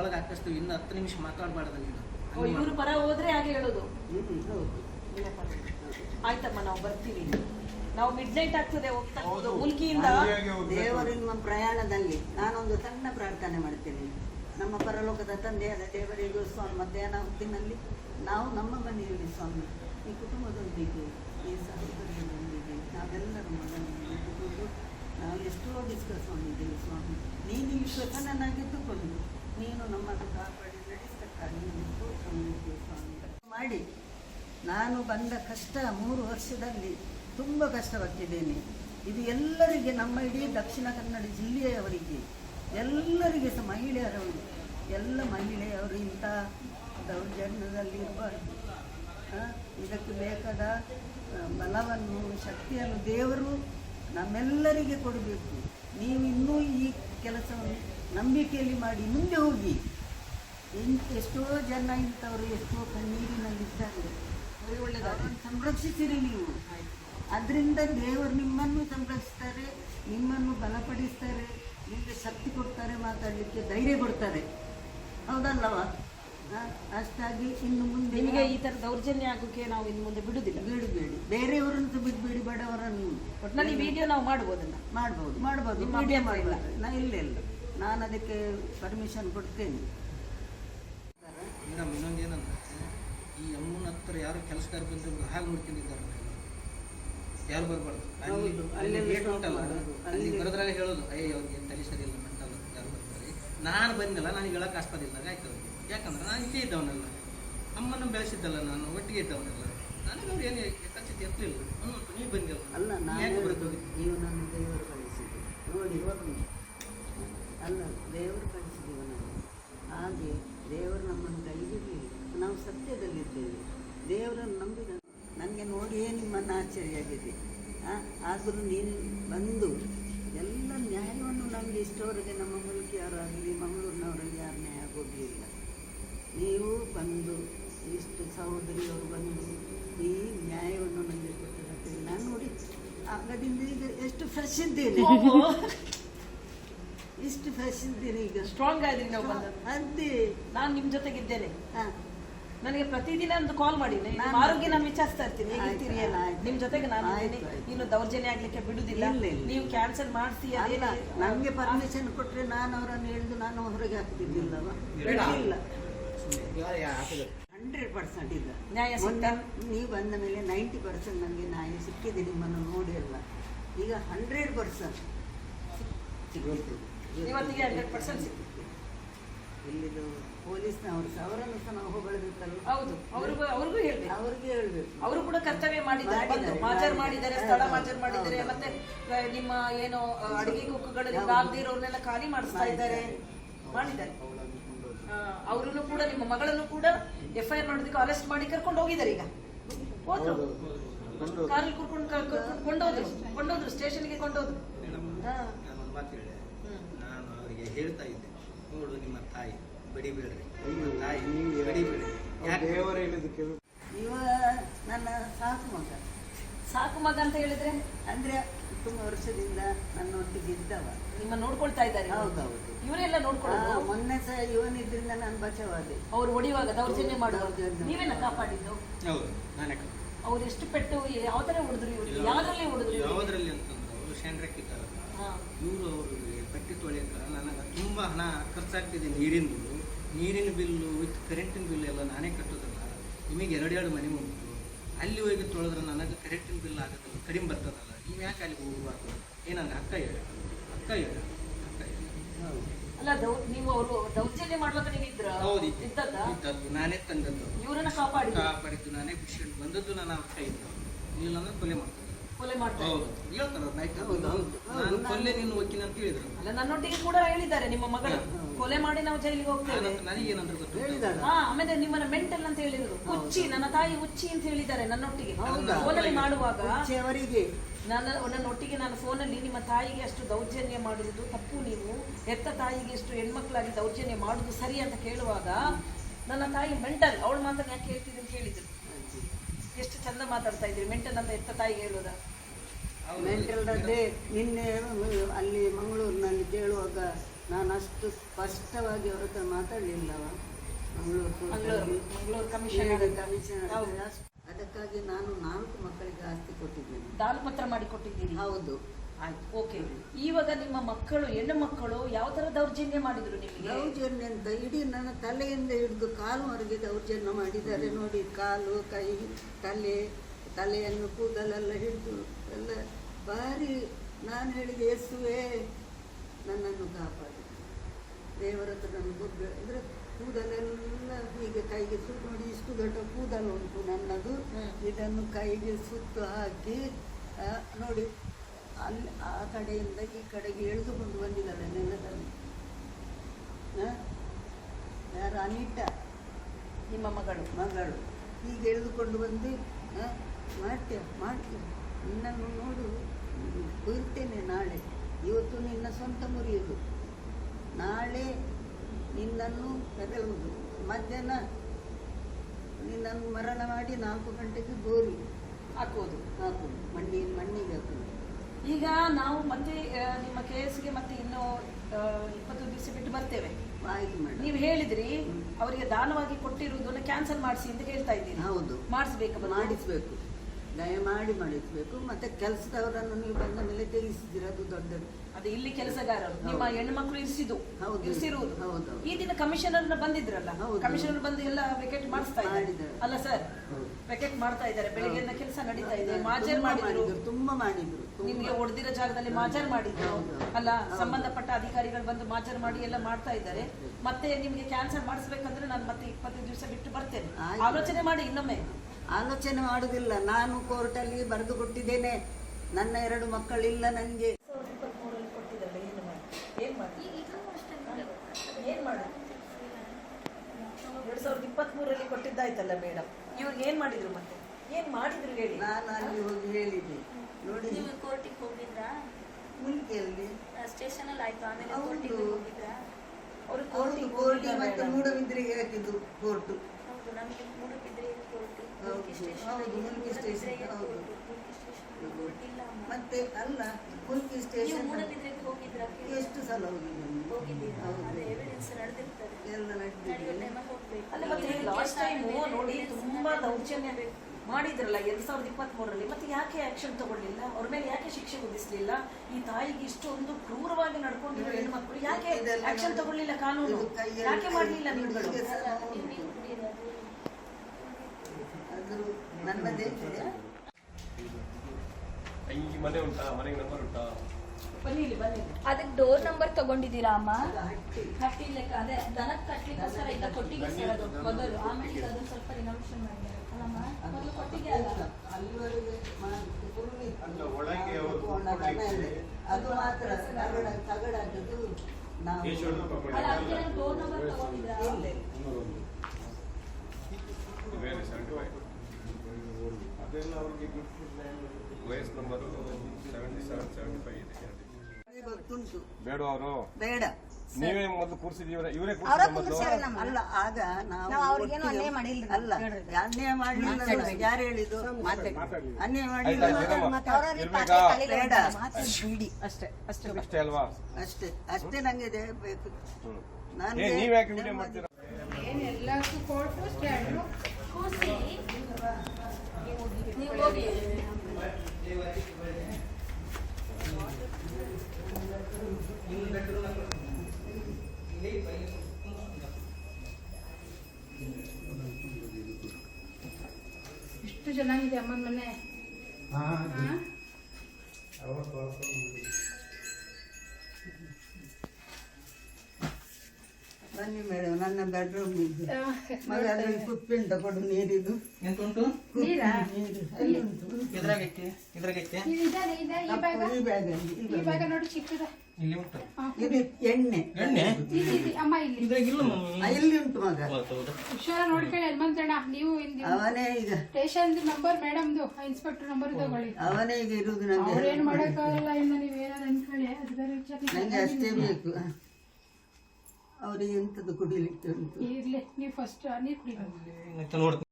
ಒಳಗೆ ಹಾಕಿಸ್ತೀವಿ ಇನ್ನು ಹತ್ತು ನಿಮಿಷ ಮಾತಾಡಬಾರ್ದು ನೀನು. ಓ ಇವ್ರ ಪರ ಹೋದ್ರೆ ಹಾಗೆ ಹೇಳೋದು. ಹ್ಮ್, ಹೌದು. ಆಯ್ತಮ್ಮ ನಾವು ಬರ್ತೀವಿ. ನಾವು ಮಿಡ್ ನೈಟ್ ಆಗ್ತದೆ ಹೋಗ್ತಾ ಮನೆಯಾಗೆ ದೇವರಿನ ಪ್ರಯಾಣದಲ್ಲಿ ನಾನೊಂದು ಸಣ್ಣ ಪ್ರಾರ್ಥನೆ ಮಾಡ್ತೇನೆ. ನಮ್ಮ ಪರಲೋಕದ ತಂದೆಯಾದ ದೇವರಿಗೂ ಸ್ವಾಮಿ ಮಧ್ಯಾಹ್ನ ಹೊತ್ತಿನಲ್ಲಿ ನಾವು ನಮ್ಮ ಮನೆಯಲ್ಲಿ ಸ್ವಾಮಿ ಈ ಕುಟುಂಬದೊಂದಿಗೆ ಈ ಸಹೋದರರೊಂದಿಗೆ ನಾವೆಲ್ಲರೂ ಮಗನೊಂದಿಗೆ ಕೂತ್ಕೊಂಡು ನಾವು ಎಷ್ಟೋ ಡಿಸ್ಕಸ್ ಮಾಡಿದ್ದೇವೆ ಸ್ವಾಮಿ. ನೀನು ಈ ಸ್ವತನನ್ನಾಗಿದ್ದುಕೊಂಡು ನೀನು ನಮ್ಮನ್ನು ಕಾಪಾಡಿ ನಡೆಸ್ತಕ್ಕ ನೀನು ಸ್ತೋತ್ರ ಮಾಡಿ. ನಾನು ಬಂದ ಕಷ್ಟ ಮೂರು ವರ್ಷದಲ್ಲಿ ತುಂಬ ಕಷ್ಟಪಟ್ಟಿದ್ದೇನೆ. ಇದು ಎಲ್ಲರಿಗೆ, ನಮ್ಮ ಇಡೀ ದಕ್ಷಿಣ ಕನ್ನಡ ಜಿಲ್ಲೆಯವರಿಗೆ, ಎಲ್ಲರಿಗೆ ಸಹ ಮಹಿಳೆಯರವರು, ಎಲ್ಲ ಮಹಿಳೆಯವರು ಇಂಥ ದೌರ್ಜನ್ಯದಲ್ಲಿ ಇರಬಾರ್ದು ಇದಕ್ಕೆ ಬೇಕಾದ, ಬಲವನ್ನು, ಶಕ್ತಿಯನ್ನು ದೇವರು ನಮ್ಮೆಲ್ಲರಿಗೆ ಕೊಡಬೇಕು. ನೀವು ಇನ್ನೂ ಈ ಕೆಲಸವನ್ನು ನಂಬಿಕೆಯಲ್ಲಿ ಮಾಡಿ ಮುಂದೆ ಹೋಗಿ. ಎಷ್ಟೋ ಜನ ಇಂಥವರು ಎಷ್ಟೋ ಕಣ್ಣೀರಿನಲ್ಲಿದ್ದಾರೆ. ಅವರನ್ನು ಸಂರಕ್ಷಿಸಿರಿ ನೀವು. ಅದರಿಂದ ದೇವರು ನಿಮ್ಮನ್ನು ಸಂರಕ್ಷಿಸ್ತಾರೆ ನಿಮ್ಮನ್ನು ಬಲಪಡಿಸ್ತಾರೆ ನಿಮಗೆ ಶಕ್ತಿ ಕೊಡ್ತಾರೆ ಮಾತಾಡಲಿಕ್ಕೆ ಧೈರ್ಯ ಕೊಡ್ತಾರೆ. ಹೌದಲ್ಲವ? ಅಷ್ಟಾಗಿ ಇನ್ನು ಮುಂದೆ ನಿಮಗೆ ಈ ತರ ದೌರ್ಜನ್ಯ ಆಗೋಕೆ ನಾವು ಇನ್ನು ಮುಂದೆ ಬಿಡುದಿಲ್ಲ ಬಿಡಬೇಡಿ ಬೇರೆಯವರನ್ನು ಸಹ ಬಿಡಬೇಡಿ ಬಡವರನ್ನು ಒಟ್ಟಿನಲ್ಲಿ ವಿಡಿಯೋ ನಾವು ಮಾಡ್ಬೋದನ್ನ ಮಾಡ್ಬೋದು ಮಾಡ್ಬೋದು. ವಿಡಿಯೋ ಮಾಡಿಲ್ಲ? ನಾ ಇಲ್ಲ ಇಲ್ಲ. ನಾನು ಅದಕ್ಕೆ ಪರ್ಮಿಷನ್ ಕೊಡ್ತೇನೆ. ಮೇಡಮ್ ಇನ್ನೊಂದು ಏನಂದ್ರೆ ಈ ಅಮ್ಮನ ಹತ್ರ ಯಾರು ಕೆಲಸಗಾರ ಬಂದ್ರೆ ಹಾಗೆ ನೋಡ್ಕೊಂಡಿದ್ದಾರೆ ಯಾರು ಬರಬಾರ್ದು? ಅಲ್ಲಿ ಲೇಟ್ ಉಂಟಲ್ಲ ಅಲ್ಲಿ ಅಲ್ಲಿ- ಬರೋದ್ರಾಗ ಹೇಳೋದು ಅಯ್ಯ ಅವ್ರಿಗೆ ತಲೆ ಸರಿ ಇಲ್ಲ ಮೆಂಟಲ್ ಯಾರು ಬರ್ತಾರೆ? ನಾನು ಬಂದಿಲ್ಲ ನನಗೆ ಹೇಳಕ್ಕೆ ಆಸ್ಪದಿಲ್ಲ ಆಯ್ತು ಅವ್ರಿಗೆ. ಯಾಕಂದ್ರೆ ನಾನು ಇಲ್ಲೇ ಇದ್ದವನಲ್ಲ. ಅಮ್ಮನ ಬೆಳೆಸಿದ್ದಲ್ಲ ನಾನು ಒಟ್ಟಿಗೆ ಇದ್ದವನಲ್ಲ. ನನಗೆ ಅವ್ರು ಏನು ಖಚಿತ ಎತ್ತಲಿಲ್ಲ ನೀವು ಬಂದಿಲ್ಲ ಅಲ್ಲ ನಾನು ನೀವು ನನ್ನ ದೇವರು ಕಳಿಸಿದ್ದು. ನೋಡಿ ಹೋಗಿ. ಅಲ್ಲ ದೇವರು ಕಳಿಸಿದ್ದೀವಿ ನಾವು. ಹಾಗೆ ದೇವರು ನಮ್ಮನ್ನು ಕೈಗಿರಲಿ ನಾವು ಸತ್ಯದಲ್ಲಿದ್ದೇವೆ. ದೇವರನ್ನು ನಂಬಿದ ನನಗೆ ನೋಡಿ ನಿಮ್ಮನ್ನು ಆಶ್ಚರ್ಯಾಗಿದೆ ಆದರೂ ನೀನು ಬಂದು ಎಲ್ಲ ನ್ಯಾಯವನ್ನು ನಮಗೆ ಇಷ್ಟವರೆಗೆ ನಮ್ಮ ಮುಲ್ಕಿಯವರಾಗಲಿ ಮಂಗಳೂರಿನವರಲ್ಲಿ ಯಾರು ನ್ಯಾಯ ಕೊಡಲಿಲ್ಲ. ನೀವು ಬಂದು ಇಷ್ಟು ಸಹೋದರಿಯವರು ಬಂದು ಈ ನ್ಯಾಯವನ್ನು ನನಗೆ ಕೊಟ್ಟಿರುತ್ತೆ ನಾನು ನೋಡಿ ಆಗದಿಂದ ಈಗ ಎಷ್ಟು ಫ್ರೆಶ್ ಇದ್ದೀನಿ. ಇಷ್ಟು ಫ್ರೆಶ್ ಇದ್ದೀನಿ ಈಗ. ಸ್ಟ್ರಾಂಗ್ ಆಗಿದ್ದೀನಿ ನಾವು ಅಂತಿ ಅದೇ. ನಾನು ನಿಮ್ಮ ಜೊತೆಗಿದ್ದೇನೆ. ಹಾ. ನನಗೆ ಪ್ರತಿದಿನ ಒಂದು ಕಾಲ್ ಮಾಡಿ. ನಿಮ್ಮ ನಾನು ಆರೋಗ್ಯ ನಾನು ವಿಚಾರಿಸ್ತಾ ಇರ್ತೀನಿ. ಹೇಗಿರ್ತೀರಿ ಆಯ್ತು, ಏನು ನಿಮ್ ಜೊತೆಗೆ ನಾನು. ಇನ್ನು ದೌರ್ಜನ್ಯ ಆಗ್ಲಿಕ್ಕೆ ಬಿಡುದಿಲ್ಲ. ನೀವು ಕ್ಯಾನ್ಸಲ್ ಮಾಡ್ತೀಯ ನಮಗೆ ನನಗೆ ಪರ್ಮಿಷನ್ ಕೊಟ್ಟರೆ ನಾನು ಅವರನ್ನು ಹೇಳಿದು ನಾನು ಹೊರಗೆ ಹಾಕ್ತಿದ್ದಿಲ್ಲವ? ಬೇಡ. ಇಲ್ಲ ಹಂಡ್ರೆಡ್ ಪರ್ಸೆಂಟ್ ಇಲ್ಲ ನ್ಯಾಯ ನೀವು ಬಂದ ಮೇಲೆ ನೈಂಟಿ ಪರ್ಸೆಂಟ್ ನನಗೆ ನ್ಯಾಯ ಸಿಕ್ಕಿದೆ ನಿಮ್ಮನ್ನು ನೋಡಿ ಅಲ್ಲ ಈಗ ಹಂಡ್ರೆಡ್ ಪರ್ಸೆಂಟ್ ಇವತ್ತಿಗೆ ಹಂಡ್ರೆಡ್ ಪರ್ಸೆಂಟ್ ಸಿಕ್ಕಿತ್ತು ಇಲ್ಲಿದು ಪೊಲೀಸ್ನವರು ಸಹ ಅವರನ್ನು ಸಹ ನಾವು ಹೊಗಳಬೇಕಲ್ಲ ಹೌದು ಅವ್ರಿಗೂ ಅವ್ರಿಗೂ ಹೇಳ್ಬೇಕು. ಅವ್ರಿಗೆ ಹೇಳ್ಬೇಕು. ಅವರು ಕೂಡ ಕರ್ತವ್ಯ ಮಾಡಿದ್ದಾರೆ ಮಾಜರ್ ಮಾಡಿದ್ದಾರೆ. ಸ್ಥಳ ಮಾಜರ್ ಮಾಡಿದ್ದಾರೆ ಮತ್ತೆ ನಿಮ್ಮ ಏನು ಅಡಿಗೆ ಕುಕ್ಕುಗಳಲ್ಲಿ ನಿಮ್ಗೆ ಇರೋರ್ನೆಲ್ಲ ಖಾಲಿ ಮಾಡಿಸ್ತಾ ಇದ್ದಾರೆ ಮಾಡಿದ್ದಾರೆ. ಅವರನ್ನು ಕೂಡ ನಿಮ್ಮ ಮಗಳನ್ನು ಕೂಡ ಎಫ್ ಐ ಆರ್ ಮಾಡೋದಕ್ಕೆ ಅರೆಸ್ಟ್ ಮಾಡಿ ಕರ್ಕೊಂಡು ಹೋಗಿದ್ದಾರೆ ಈಗ. ಹೋದ್ರು. ಕಾರಲ್ಲಿ ಕುರ್ಕೊಂಡು ಕರ್ಕೊಂಡು ಕೊಂಡೋದ್ರು. ಕೊಂಡೋದ್ರು ಸ್ಟೇಷನ್ಗೆ ಕೊಂಡೋದ್ರು. ನಾನು ಅವರಿಗೆ ಹೇಳ್ತಾ ಇದ್ದೆ. ನೋಡು ನಿಮ್ಮ ತಾಯಿ ಬಡಿಬೇಡ್ರಿ. ತಾಯಿ ನೀವು ಬಡಿಬೇಡ್ರಿ. ಇವ ನನ್ನ ಸಾಕು ಮಗ. ಸಾಕು ಮಗ ಅಂತ ಹೇಳಿದ್ರೆ ಅಂದ್ರೆ ತುಂಬ ವರ್ಷದಿಂದ ಇದ್ದವ. ನಿಮ್ಮ ನೋಡ್ಕೊಳ್ತಾ ಇದ್ದಾರೆ ಹೌದೌದು. ಇವರೆಲ್ಲ ನೋಡ್ಕೊಳ್ಳೋದು. ಮೊನ್ನೆ ಸಹ ಇವನಿದ್ರಿಂದ ನಾನು ಬಚಾವಾದೆ. ಅವ್ರು ಹೊಡಿಯುವಾಗ ದೌರ್ಜನ್ಯ ಮಾಡುವಾಗ. ನೀವೆಲ್ಲ ನೀವೇನ ಕಾಪಾಡಿದ್ದು? ಹೌದು ನಾನೇ ಅವ್ರು ಎಷ್ಟು ಪೆಟ್ಟು ಯಾವ ತರ ಹೊಡೆದ್ರು ಇವ್ರಿಗೆ ಯಾವ್ದ್ರಲ್ಲಿ ಹೊಡೆದ್ರು? ಯಾವುದರಲ್ಲಿ ಅಂತಂದ್ರೆ ಅವರು ಶಾಂಡ್ರಕ್ಕಿದ್ದಾರಲ್ಲ. ಇವರು ಅವರಿಗೆ ಪಟ್ಟಿ ತೊಳೆಯಕ ನನಗೆ ತುಂಬ ಹಣ ಖರ್ಚಾಗ್ತಿದೆ ನೀರಿಂದು ನೀರಿನ ಬಿಲ್ಲು ವಿತ್ ಕರೆಂಟಿನ ಬಿಲ್ ಎಲ್ಲ ನಾನೇ ಕಟ್ಟೋದಲ್ಲ. ನಿಮಗೆ ಎರಡೆರಡು ಮನೆ ಉಂಟು. ಅಲ್ಲಿ ಹೋಗಿ ತೊಳೆದ್ರೆ ನನಗೆ ಕರೆಂಟಿನ ಬಿಲ್ ಆಗೋದಲ್ಲ ಕಡಿಮೆ ಬರ್ತದಲ್ಲ. ನೀವು ಯಾಕೆ ಅಲ್ಲಿಗೆ ಹೋಗಬಾರ್ದು ಏನಂದ್ರೆ ಅಕ್ಕ ಹೇಳ. ಅಕ್ಕ ಹೇಳ. ಅಕ್ಕ ಹೇಳ. ಅಲ್ಲ ದೌ- ನೀವು ಅವರು ದೌರ್ಜನ್ಯ ಮಾಡುವಾಗ ನೀವು ಇದ್ರ? ಹೌದು. ಇದ್ದದ್ದ? ನಾನೇ ತಂದದ್ದು. ಇವರನ್ನ ಕಾಪಾಡಿ ಕಾಪಾಡಿದ್ದು. ನಾನೇ ಖುಷಿ. ಬಂದದ್ದು ನನ್ನ ಅಕ್ಕ ಕೈ ಇದ್ದು. ಇಲ್ಲ ಕೊಲೆ ಮಾಡ್ತಾರೆ. ಕೊಲೆ ಮಾಡ್ತಾರೆ ಹೇಳ್ತಾರ. ನಾನು ಕೊಲ್ಲೆ ನೀನು ವಕೀಲ ಅಂತ ಹೇಳಿದ್ರು. ಅಲ್ಲ ನನ್ನೊಟ್ಟಿಗೆ ಕೂಡ ಹೇಳಿದ್ದಾರೆ ನಿಮ್ಮ ಮಗಳು. ಕೊಲೆ ಮಾಡಿ ನಾವು ಜೈಲಿಗೆ ಹೋಗ್ತೇವೆ. ನಾನು- ನನಗೇನಂದ್ರೆ ಗೊತ್ತು ಹೇಳಿದಾಳ ಹಾ ಆಮೇಲೆ ನಿಮ್ಮನ್ನ ಮೆಂಟಲ್ ಅಂತ ಹೇಳಿದ್ರು. ಹುಚ್ಚಿ ನನ್ನ ತಾಯಿ ಹುಚ್ಚಿ ಅಂತ ಹೇಳಿದ್ದಾರೆ ನನ್ನೊಟ್ಟಿಗೆ? ಫೋನಲ್ಲಿ ಮಾಡುವಾಗ ಅವರಿಗೆ ನನ್ನ ನನ್ನೊಟ್ಟಿಗೆ ನಾನು ಫೋನಲ್ಲಿ ನಿಮ್ಮ ತಾಯಿಗೆ ಅಷ್ಟು ದೌರ್ಜನ್ಯ ಮಾಡುವುದು ತಪ್ಪು ನೀವು. ಹೆತ್ತ ತಾಯಿಗೆ ಎಷ್ಟು ಹೆಣ್ಮಕ್ಳಾಗಿ ದೌರ್ಜನ್ಯ ಮಾಡುದು ಸರಿ ಅಂತ ಕೇಳುವಾಗ ನನ್ನ ತಾಯಿ ಮೆಂಟಲ್. ಅವಳು ಮಾತ್ರ ಯಾಕೆ ಹೇಳ್ತಿದ್ರು ಅಂತ ಹೇಳಿದ್ರು. ಎಷ್ಟು ಚಂದ ಮಾತಾಡ್ತಾ ಇದ್ರಿ ಮೆಂಟಲ್ ಅಂತ ಹೆತ್ತ ತಾಯಿಗೆ ಹೇಳೋದ? ಮೆಂಟಲ್ ಅದೇ ನಿನ್ನೆ ಅಲ್ಲಿ ಮಂಗಳೂರಿನಲ್ಲಿ ಕೇಳುವಾಗ ನಾನು ಅಷ್ಟು ಸ್ಪಷ್ಟವಾಗಿ ಅವ್ರ ಹತ್ರ ಮಾತಾಡಲಿಲ್ಲವ ಮಂಗಳೂರು ಕಮಿಷನ್. ಅದಕ್ಕಾಗಿ ನಾನು ನಾಲ್ಕು ಮಕ್ಕಳಿಗೆ ಆಸ್ತಿ ಕೊಟ್ಟಿದ್ದೇನೆ. ದಾನಪತ್ರ ಮಾಡಿ ಕೊಟ್ಟಿದ್ದೀನಿ ಹೌದು. ಆಯ್ತು ಓಕೆ. ಇವಾಗ ನಿಮ್ಮ ಮಕ್ಕಳು ಹೆಣ್ಣು ಮಕ್ಕಳು ಯಾವ ತರ ದೌರ್ಜನ್ಯ ಮಾಡಿದ್ರು ನಿಮಗೆ? ದೌರ್ಜನ್ಯ ಅಂತ ಇಡೀ ನನ್ನ ತಲೆಯಿಂದ ಹಿಡಿದು ಕಾಲುವರೆಗೆ ದೌರ್ಜನ್ಯ ಮಾಡಿದ್ದಾರೆ ನೋಡಿ. ಕಾಲು ಕೈ ತಲೆ ತಲೆಯನ್ನು ಕೂದಲೆಲ್ಲ ಹಿಡಿದು ಎಲ್ಲ ಭಾರಿ ನಾನು ಹೇಳಿದ ಯೇಸುವೇ ನನ್ನನ್ನು ಕಾಪಾಡಿ. ದೇವರ ಹತ್ರ ನನ್ನ ಗುಡ್ಡ ಅಂದರೆ ಕೂದಲೆಲ್ಲ ಹೀಗೆ ಕೈಗೆ ಸುತ್ತು ನೋಡಿ ಇಷ್ಟು ದೊಡ್ಡ ಕೂದಲು ಉಂಟು ನನ್ನದು. ಇದನ್ನು ಕೈಗೆ ಸುತ್ತು ಹಾಕಿ ನೋಡಿ ಅಲ್ಲಿ ಆ ಕಡೆಯಿಂದ ಈ ಕಡೆಗೆ ಎಳೆದುಕೊಂಡು ಬಂದಿದ್ದಾಳೆ ನೆಲದಲ್ಲಿ? ಯಾರು? ಅನಿಟ ನಿಮ್ಮ ಮಗಳು. ಮಗಳು. ಹೀಗೆ ಎಳೆದುಕೊಂಡು ಬಂದು ಹಾಂ ಮಾಡ್ತೀಯ? ಮಾಡ್ತೀಯ? ನಿನ್ನನ್ನು ನೋಡು. ಬೀಳ್ತೇನೆ ನಾಳೆ. ಇವತ್ತು ನಿನ್ನ ಸ್ವಂತ ಮುರಿಯುದು. ನಾಳೆ ನಿನ್ನನ್ನು ಕದಲುವುದು ಮಧ್ಯಾಹ್ನ ನಿನ್ನನ್ನು ಮರಣ ಮಾಡಿ ನಾಲ್ಕು ಗಂಟೆಗೆ ಗೋರಿ ಹಾಕೋದು ಹಾಕೋದು ಮಣ್ಣಿ ಮಣ್ಣಿಗೆ ಹಾಕೋದು ಈಗ ನಾವು ಮತ್ತೆ ನಿಮ್ಮ ಕೇಸ್ಗೆ ಮತ್ತೆ ಇನ್ನು ಇಪ್ಪತ್ತು ದಿವಸ ಬಿಟ್ಟು ಬರ್ತೇವೆ. ನೀವು ಹೇಳಿದ್ರಿ ಅವರಿಗೆ ದಾನವಾಗಿ ಕೊಟ್ಟಿರುವುದನ್ನು ಕ್ಯಾನ್ಸಲ್ ಮಾಡಿಸಿ ಅಂತ ಹೇಳ್ತಾ ಇದ್ದೀನಿ ಹೌದು. ಮಾಡಿಸ್ಬೇಕು ಮಾಡಿಸ್ಬೇಕು. ದಯಮಾಡಿ ಮಾಡಿಸ್ಬೇಕು. ಮತ್ತೆ ಕೆಲಸದವರನ್ನು ನೀವು ಬಂದ ಮೇಲೆ ತಿಳಿಸಿದಿರ ಅದು ದೊಡ್ಡದು. ಅದು ಇಲ್ಲಿ ಕೆಲಸಗಾರರು ನಿಮ್ಮ ಹೆಣ್ಣು ಮಕ್ಕಳು ಇರಿಸಿದ್ದು ಹೌದು. ಇರಿಸಿರುವುದು. ಹೌದು. ಈ ದಿನ ಕಮಿಷನರ್ ಬಂದಿದ್ರಲ್ಲ ಹೌದು. ಕಮಿಷನರ್ ಬಂದು ಎಲ್ಲ ವೆಕೆಟ್ ಮಾಡಿಸ್ತಾ ಇದ್ದಾರೆ. ಅಲ್ಲ ಸರ್ ವಿಕೆಟ್ ಮಾಡ್ತಾ ಇದ್ದಾರೆ. ಬೆಳಿಗ್ಗೆಯಿಂದ ಕೆಲಸ ನಡೀತಾ ಇದೆ. ಮಾಜರ್ ಮಾಡಿದ್ರು. ತುಂಬಾ ಮಾಡಿದ್ರು. ನಿಮ್ಗೆ ಹೊಡೆದಿರೋ ಜಾಗದಲ್ಲಿ ಮಾಜರ್ ಮಾಡಿದ್ರು. ಅಲ್ಲ ಸಂಬಂಧಪಟ್ಟ ಅಧಿಕಾರಿಗಳು ಬಂದು ಮಾಜರ್ ಮಾಡಿ ಎಲ್ಲ ಮಾಡ್ತಾ ಇದ್ದಾರೆ. ಮತ್ತೆ ನಿಮ್ಗೆ ಕ್ಯಾನ್ಸಲ್ ಮಾಡಿಸ್ಬೇಕಂದ್ರೆ ನಾನು ಮತ್ತೆ ಇಪ್ಪತ್ತೈದು ದಿವಸ ಬಿಟ್ಟು ಬರ್ತೇನೆ. ಆಲೋಚನೆ ಮಾಡಿ ಇನ್ನೊಮ್ಮೆ. ಆಲೋಚನೆ ಮಾಡುದಿಲ್ಲ. ನಾನು ಕೋರ್ಟಲ್ಲಿ ಬರೆದು ಕೊಟ್ಟಿದ್ದೇನೆ. ನನ್ನ ಎರಡು ಮಕ್ಕಳಿಲ್ಲ ನನಗೆ ಎರಡ್ ಸಾವಿರದ ಇಪ್ಪತ್ತ್ಮೂರಲ್ಲಿ ಕೊಟ್ಟಿದ್ದಾಯ್ತಲ್ಲ ಮೇಡಮ್ ಇವ್ರಿಗೆ ಏನ್ ಮಾಡಿದ್ರು ಮತ್ತೆ? ಏನ್ ಮಾಡಿದ್ರು ಹೇಳಿ? ನಾನು ಅಲ್ಲಿ ಹೋಗಿ ಹೇಳಿದ್ದೆ. ನೋಡಿ. ನೀವು ಕೋರ್ಟಿಗೆ ಹೋಗಿದ್ರಾ? ಮುಲ್ಕಿಯಲ್ಲಿ ಸ್ಟೇಷನ್ ಅಲ್ಲಿ ಆಯ್ತು. ಆಮೇಲೆ. ಕೋರ್ಟಿಗೆ ಹೋಗಿದ್ರಾ? ಅವ್ರು ಕೋರ್ಟಿಗೆ ಕೋರ್ಟಿ ಮತ್ತೆ. ಮೂಡಬಿದ್ರಿಗೆ ಹಾಕಿದ್ದು ಕೋರ್ಟು. ಹೌದು ನಮಗೆ ಮೂಡುಬಿದ್ರೆ ಕೋರ್ಟ್ ಹೌದು, ಮುಲ್ಕಿ ಸ್ಟೇಷನ್ ಹೌದು. ಮತ್ತೆ ಅಲ್ಲ ಮುಲ್ಕಿ ಸ್ಟೇಷನ್ ಹೋಗಿದ್ರಾ ಎಷ್ಟು ಸಲ ನೋಡಿ ತುಂಬಾ ದೌರ್ಜನ್ಯ ಮಾಡಿದ್ರಲ್ಲ ಎರಡ್ ಸಾವಿರದ ಇಪ್ಪತ್ತ್ ಮೂರರಲ್ಲಿ ಮತ್ತೆ ಯಾಕೆ ಆಕ್ಷನ್ ತಗೊಳ್ಳಿಲ್ಲ? ಅವ್ರ ಮೇಲೆ ಯಾಕೆ ಶಿಕ್ಷೆ ವಿಧಿಸ್ಲಿಲ್ಲ? ಈ ತಾಯಿಗೆ ಇಷ್ಟೊಂದು ಕ್ರೂರವಾಗಿ ನಡ್ಕೊಂಡಿರೋ ಹೆಣ್ಮಕ್ಳು ಯಾಕೆ ಆಕ್ಷನ್ ತಗೊಳ್ಳಿಲ್ಲ ಕಾನೂನು? ಯಾಕೆ ಮಾಡ್ಲಿಲ್ಲ ನೀವು. ನೀವು ಅದು ಈ ಮನೆ ಉಂಟಾ ಮನೆಗೆ ನಂಬರ್ ಉಂಟಾ? ಬನ್ನಿ ಇಲ್ಲಿ ಬನ್ನಿ ಅದಕ್ಕೆ ಡೋರ್ ನಂಬರ್ ತಗೊಂಡಿದ್ದೀರಾ ಅಮ್ಮ? ಅದು ಹಟ್ಟಿ. ಲೆಕ್ಕ ಅದೇ ದನಕ್ಕೆ ಕಟ್ಲಿಕ್ಕೋಸ್ಕರ ಈಗ ಕೊಟ್ಟಿಗೆ ಸರ್ ಅದು ಮೊದಲು. ಆಮೇಲೆ ಅದನ್ನು ಅದು ಸ್ವಲ್ಪ ರಿನೋವೇಷನ್ ಮಾಡಿದ್ದಾರೆ. ಅಲ್ಲಮ್ಮ ಮೊದಲು ಕೊಟ್ಟಿಗೆ ಅಲ್ಲ? ಅಲ್ಲಿವರೆಗೆ ಅಲ್ಲ, ಒಳಗೆ ನಾವು ತಗೊಂಡ. ಅದು ಮಾತ್ರ ತಗಡ ತಗಡದ್ದು ನಾವು. ಯಶೋಧ ಅಲ್ಲ door number ತಗೊಂಡಿದ್ರಾ number seventy seven seventy five ಇದೆ ನನಗೆ ಗೊತ್ತುಂಟು ಬೇಡ ಅವರು? ಬೇಡ. ನೀವೇ ಮೊದಲು ಇವರೇ ಅಲ್ಲ ಆಗ ನಾವು ಅವ್ರಿಗೇನು ಅನ್ಯಾಯ ಮಾಡಿಲ್ರಿ. ಅಲ್ಲ ಅನ್ಯಾಯ ಮಾಡಲಿಲ್ಲ ಯಾರು ಹೇಳಿದ್ದು? ಅನ್ಯಾಯ ಮಾಡಿಲ್ಲ ಅಷ್ಟೇ ಅಷ್ಟೇ ಅಷ್ಟೇ ಅಲ್ವಾ? ಅಷ್ಟೇ ಅಷ್ಟೇ ನಂಗೆ ಇದೆ ಬೇಕು ನಾನು ಮಾಡ್ತೀರಾ? ಕೂರಿಸಿ. ನೀವು ಹೋಗಿ ಎಷ್ಟು ಚೆನ್ನಾಗಿದೆ ಅಮ್ಮನ ಮನೆ ಬನ್ನಿ ಮೇಡಮ್ ನನ್ನ ಬೆಡ್ರೂಮ್ ಇದೆ. ಮಗ ಅದ್ರಲ್ಲಿ ಕುಪ್ಪಿಂಟ ಕೊಡು ನೀರಿದು. ಎಂತುಂಟು? ನೀರಾ? ನೀರು. ಅಲ್ಲಿ ಉಂಟು ಈ ಈ ಬ್ಯಾಗ್ ನೋಡಿ ಚಿಕ್ಕದ. ಇಲ್ಲಿ ಉಂಟು. ಇದು ಎಣ್ಣೆ. ಎಣ್ಣೆ? ಇಲ್ಲಿ ಇಲ್ಲಿ ಅಮ್ಮ ಇಲ್ಲಿ. ಇದ್ರಾಗ ಇಲ್ಲ ಮಮ್ಮಿ. ಆ, ಇಲ್ಲಿ ಉಂಟು ಮಗ. ಹುಷಾರ ನೋಡ್ಕೊಳ್ಳಿ ಹನುಮಂತಣ್ಣ ನೀವು ಅವನೇ ಈಗ. ಸ್ಟೇಷನ್ ನಂಬರ್ ಮೇಡಮ್ದು ಇನ್ಸ್ಪೆಕ್ಟರ್ ನಂಬರ್ ತಗೊಳ್ಳಿ. ಅವನೇ ಈಗ ಇರುವುದು ಏನ್ ಮಾಡಕ್ಕಾಗಲ್ಲ ಇನ್ನು ನೀವು ಏನಾದ್ರು ಅನ್ಕೊಳ್ಳಿ ಅದು ಬೇರೆ ನಂಗೆ ಅಷ್ಟೇ ಬೇಕು. ಅವರಿಗೆ ಎಂತದ್ದು ಕುಡಿಲಿಕ್ಕೆ ಉಂಟು ಇರ್ಲಿ ನೀವು ಫಸ್ಟ್ ನೀರು ಕುಡಿಬೇಕು ನೋಡ್ತೀನಿ.